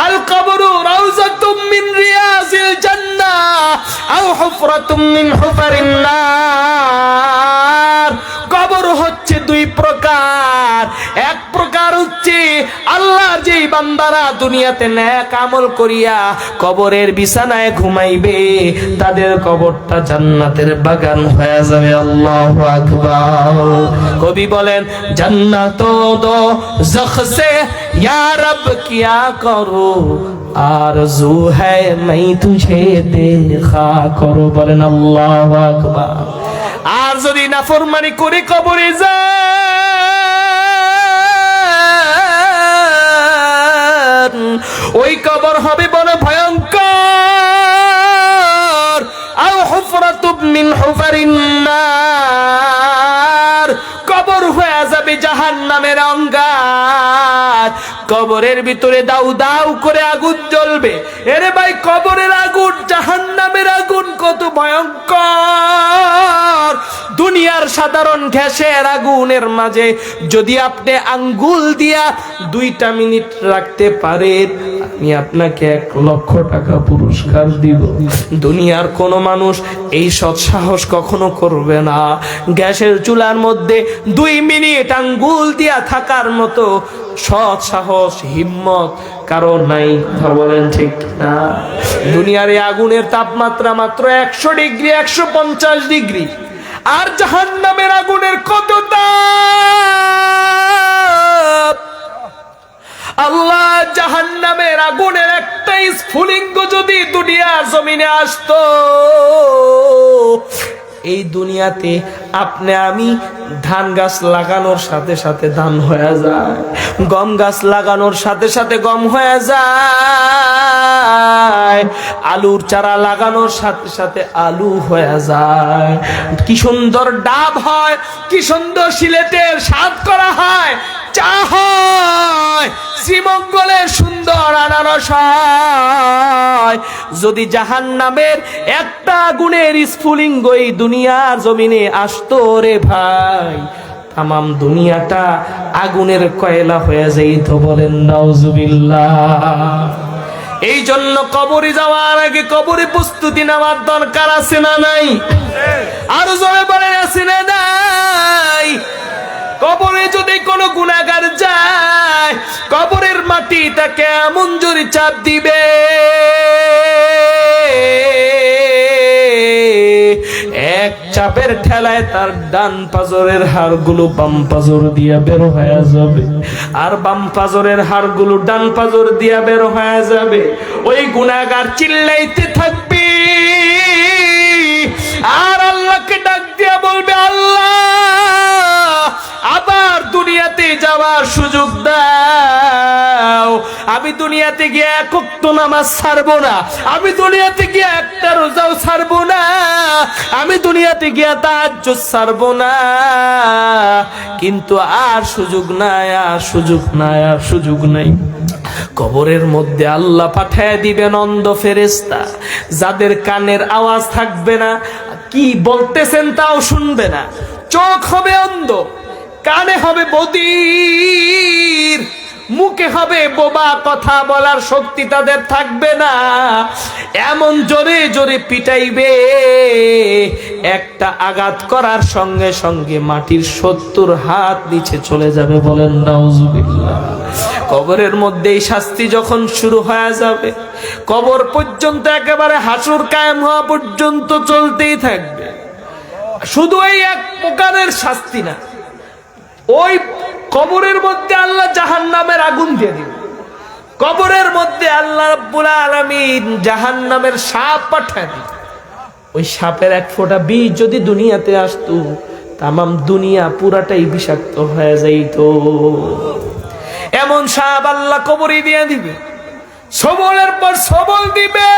আল কবরু হুফরাতুম মিন হুফারিন নার। কবর হচ্ছে দুই প্রকার। এক প্রকার হচ্ছে আল্লাহ যেই বান্দারা দুনিয়াতে ন্যাক আমল করিয়া কবরের বিছানায় ঘুমাইবে, তাদের কবরটা জান্নাতের বাগান হয়ে যাবে। আল্লাহ আকবার। কবি বলেন, জান্নাত দো জখ সে ইয়া রব, কিয়া করো? আরজু হ্যায়, মাই তুঝে দেখা করো, বলেন আল্লাহ আকবার। আর যদি নাফরমানি করে কবরে যান, ওই কবর হবে বড় ভয়ঙ্কর। আও হুফরাতুব মিন হুফারিন নার। কবর হয়ে যাবে জাহান্নামের অঙ্গার। কবরের ভিতরে দাউ দাউ করে আগুন জ্বলবে। এরে ভাই, কবরের আগুন, জাহান্নামের আগুন কত ভয়ঙ্কর। দুনিয়ার সাধারণ গ্যাসের আগুনের মাঝে যদি আপনি আঙ্গুল দিয়া দুইটা মিনিট রাখতে পারেন আমি আপনাকে এক লক্ষ টাকা পুরস্কার দিব। দুনিয়ার কোনো মানুষ এই সৎসাহস কখনো করবে না। গ্যাসের চুলার মধ্যে দুই মিনিট আঙ্গুল দিয়া থাকার মতো সৎ সাহস, হিম্মত কারও নাই। বলেন ঠিক না? দুনিয়ার এই আগুনের তাপমাত্রা মাত্র একশো ডিগ্রি, একশো পঞ্চাশ ডিগ্রি। আর জাহান নামের আগুনের কত তাপ? জাহান্নামের আগুনের একটা স্ফুলিঙ্গ যদি দুনিয়ার জমিনে আসতো, এই দুনিয়াতে আপনি আমি ধান গাছ লাগানোর সাথে সাথে ধান হয়ে যায়, গম গাছ লাগানোর সাথে সাথে গম হয়ে যায়, আলুর চারা লাগানোর সাথে সাথে আলু হয়ে যায়। কি সুন্দর ডাব হয়, কি সুন্দর সিলেটের স্বাদ করা হয় শ্রীমঙ্গলের সুন্দর আনারস যদি জাহান নামের একটা গুণের স্ফুলিঙ্গ এই দুনিয়ার জমিনে আসতো রে ভাই, তামাম দুনিয়াটা আগুনের কয়লা হয়ে যাইত বলেন, নাউজুবিল্লাহ। এই জন্য কবরে যাওয়ার আগে কবরে প্রস্তুতি নেওয়ার দরকার আছে না নাই? আরও জোরে বলেন, আছে না নাই? কবরে যদি কোনো গুণাগার যায়, কবরের মাটি তাকে এমন জোরে চাপ দিবে। এক চাপের ঠেলায় তার ডান পাজরের হাড়গুলো বাম পাজর দিয়া বের হয়ে যাবে। আর বাম পাজরের হাড়গুলো ডান পাজর দিয়া বের হয়ে যাবে। ওই গুণাগার চিল্লাইতে থাকবে। আর আল্লাহকে ডাক দিয়া বলবে, আল্লাহ যাওয়ার সুযোগ দাও। আমি দুনিয়াতে গিয়ে একক নামাজ ছাড়বো না। আমি দুনিয়াতে গিয়ে একটা রোজাও ছাড়বো না। আমি দুনিয়াতে গিয়ে তার ছাড়বো না। কিন্তু আর সুযোগ নাই, আর সুযোগ নাই, আর সুযোগ নাই। কবরের মধ্যে আল্লাহ পাঠায় দিবেন অন্ধ ফেরেস্তা যাদের কানের আওয়াজ থাকবে না, কি বলতেছেন তাও শুনবে না। চোখ হবে অন্ধ। কানে হবে বদির, মুখে হবে বোবা কথা বলার শক্তি তাদের থাকবে না। এমন জোরে জোরে পিটাইবে, একটা আঘাত করার সঙ্গে সঙ্গে মাটির সত্তর হাত নিচে চলে যাবে বলেন নাউজুবিল্লাহ। কবরের মধ্যে এই শাস্তি যখন শুরু হয়ে যাবে, কবর পর্যন্ত একেবারে হাসুর কায়েম হওয়া পর্যন্ত চলতেই থাকবে। শুধু এই এক প্রকারের শাস্তি না ওই কবরের মধ্যে আল্লাহ জাহান নামের আগুন দিয়ে দিবে কবরের মধ্যে আল্লাহ রাব্বুল আলামিন জাহান নামের সাপ পাঠায় দিবে ওই সাপের এক ফোঁটা বীজ যদি দুনিয়াতে আসতো, তামাম দুনিয়া পুরাটাই বিষাক্ত হয়ে যাইত। এমন সাপ আল্লাহ কবরে দিয়ে দিবে। সবলের পর সবল দিবে।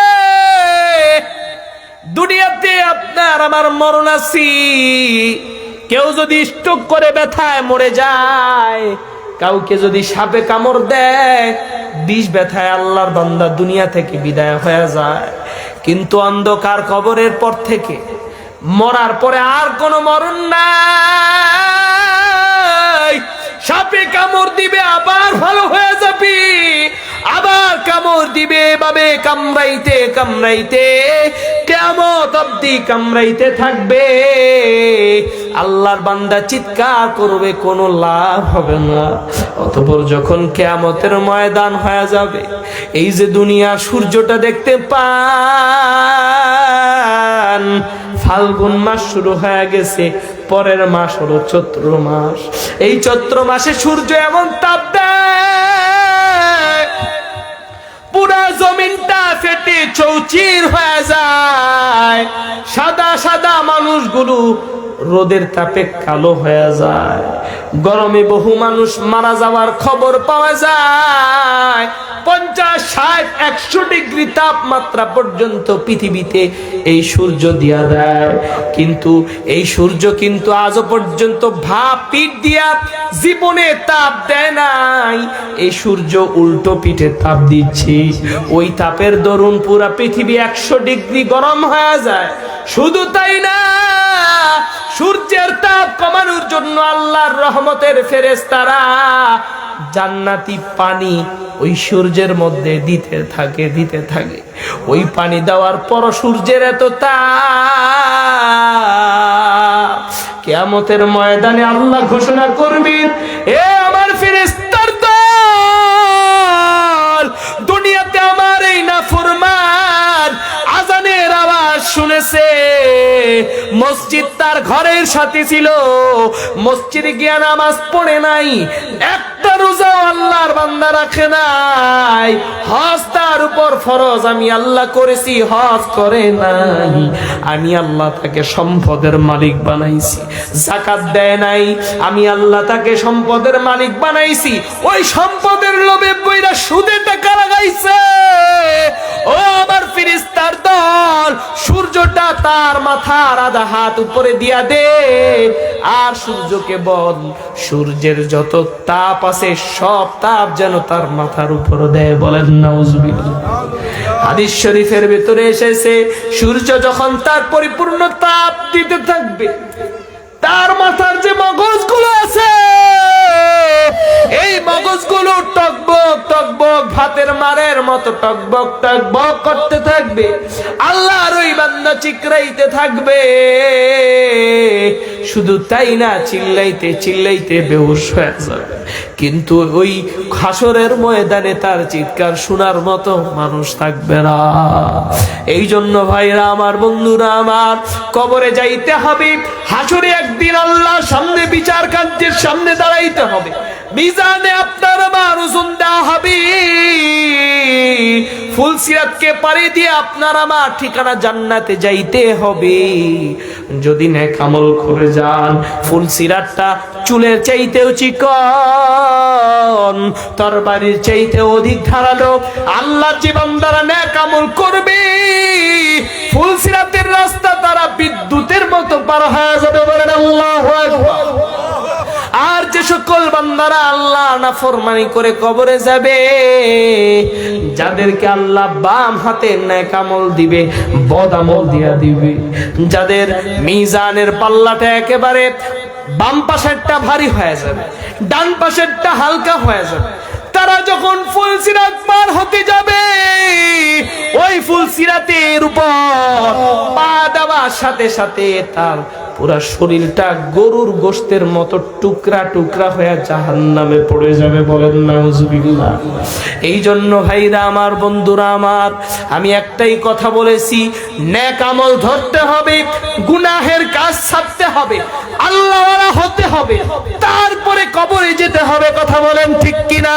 দুনিয়াতে আপনার আমার মরণ আছি। কেউ যদি স্ট্রোক করে ব্যথায় মরে যায়, কাউকে যদি সাপে কামড় দেয়, বিষ ব্যথায় আল্লাহর বান্দা দুনিয়া থেকে বিদায় হয়ে যায়। কিন্তু অন্ধকার কবরের পর থেকে মরার পরে আর কোনো মরণ নাই। সাপে কামড় দিবে, আবার ভালো হয়ে যাবি। আবার কামড় দিবে, এভাবে কামড়াইতে কামড়াইতে কেমত অব্দি কামড়াইতে থাকবে। আল্লাহর বান্দা চিৎকার করবে, কোনো লাভ হবে না। অতপর যখন কেয়ামতের ময়দান হয়ে যাবে, এই যে দুনিয়া সূর্যটা দেখতে পান, ফাল্গুন মাস শুরু হয়ে গেছে, পরের মাস হলো চৈত্র মাস। এই চৈত্র মাসে সূর্য এমন তাপ দেয় মানুষগুলো রোদের তাপে কালো হয়ে যায়। গরমে বহু মানুষ মারা যাওয়ার খবর পাওয়া যায়। পঞ্চাশ, ষাট, একশো ডিগ্রি তাপমাত্রা পর্যন্ত পৃথিবীতে এই সূর্য দিয়া দেয়। কিন্তু এই সূর্য কিন্তু আজও পর্যন্ত ভাপ পিঠ দিয়া জীবনে তাপ দেয় নাই। এই সূর্য উল্টো পিঠে তাপ দিচ্ছে। ওই তাপের দরুন পুরা পৃথিবী একশো ডিগ্রি গরম হয়ে যায়। শুধু তাই না সূর্যের তাপ কমানোর জন্য আল্লাহর রহমতের ফেরেস্তারা জান্নাতি পানি ওই সূর্যের মধ্যে দিতে থাকে দিতে থাকে। ওই পানি দেওয়ার পর সূর্যের এত তাপ। কেয়ামতের ময়দানে আল্লাহ ঘোষণা করবেন, এ শুনেছে মসজিদ তার ঘরের সাথে ছিল। মসজিদ গিয়া নামাজ পড়ে নাই। একটা রোজা আল্লাহর বান্দা রাখে নাই। হজ তার উপর ফরজ। আমি আল্লাহ করেছি, হজ করে নাই। আমি আল্লাহ তাকে সম্পদের মালিক বানাইছি। জাকাত দেয় নাই। আমি আল্লাহ তাকে সম্পদের মালিক বানাইছি। ওই সম্পদের লোভে বইরা সুদে টাকা লাগাইছে। ও আমার ফিরিস্তার দল, সূর্যটা তার মাথার আধা হাত উপরে দিয়া দে। আর সূর্যকে বল, সূর্যের যত তাপ আছে সব তাপ যেন তার মাথার উপর দেয় বলেন নাউজুবিল্লাহ। হাদিস শরীফের ভিতরে এসেছে, সূর্য যখন তার পরিপূর্ণ তাপ দিতে থাকবে, তার মাথার যে মগজগুলো আছে, এই মগজগুলো টকবক টকবক ভাতের মারের মতো টকবক টকবক করতে থাকবে, আল্লাহর ওই বান্দা চিকরাইতে থাকবে। শুধু তাই না, চিল্লাইতে চিল্লাইতে বেহুশ হয়ে যাবে। কিন্তু ওই খাসরের ময়দানে তার চিৎকার শোনার মতো মানুষ থাকবে না। এই জন্য ভাইরা, আমার বন্ধুরা, আমার কবরে যাইতে হবে। হাসরে একদিন আল্লাহ সামনে বিচার কার্যের সামনে দাঁড়াইতে হবে। মিজানে আপনার আমার ওজন দেওয়া হবে ফুলসিরাতকে পাড়ি দিয়ে আপনার আমার ঠিকানা জান্নাতে যাইতে হবে। যদি নেক আমল করে যান ফুলসিরাতটা চুলের চাইতেও চিকন, তরবারির চাইতে অধিক ধারালো। আল্লাহ জীবন দ্বারা নেক আমল করবে ফুলসিরাতের রাস্তা তারা বিদ্যুতের মতো পার হয়ে যাবে বলেন আল্লাহ আর যে সকল বান্দারা আল্লাহ না ফরমানি করে কবরে যাবে, যাদেরকে আল্লাহ বাম হাতে ন্যাক আমল দিবে বদ আমল দিয়া দিবে, যাদের মিজানের পাল্লাটা একেবারে বাম পাশেরটা ভারী হয়ে যাবে, ডান পাশেরটা হালকা হয়ে যাবে তারা যখন ফুল সিরাত পার হতে যাবে, ওই ফুল সিরাতের উপর পা দেওয়ার সাথে সাথে তার পুরা শরীরটা গরুর গোস্তের মতো টুকরা টুকরা হয়ে জাহান নামে পড়ে যাবে বলেন নাউজুবিল্লাহ এই জন্য ভাইরা, আমার বন্ধুরা, আমার, আমি একটাই কথা বলেছি ন্যাক আমল ধরতে হবে, গুনাহের কাজ ছাড়তে হবে আল্লাহ হতে হবে, তারপরে কবরে যেতে হবে, কথা বলেন ঠিক কিনা?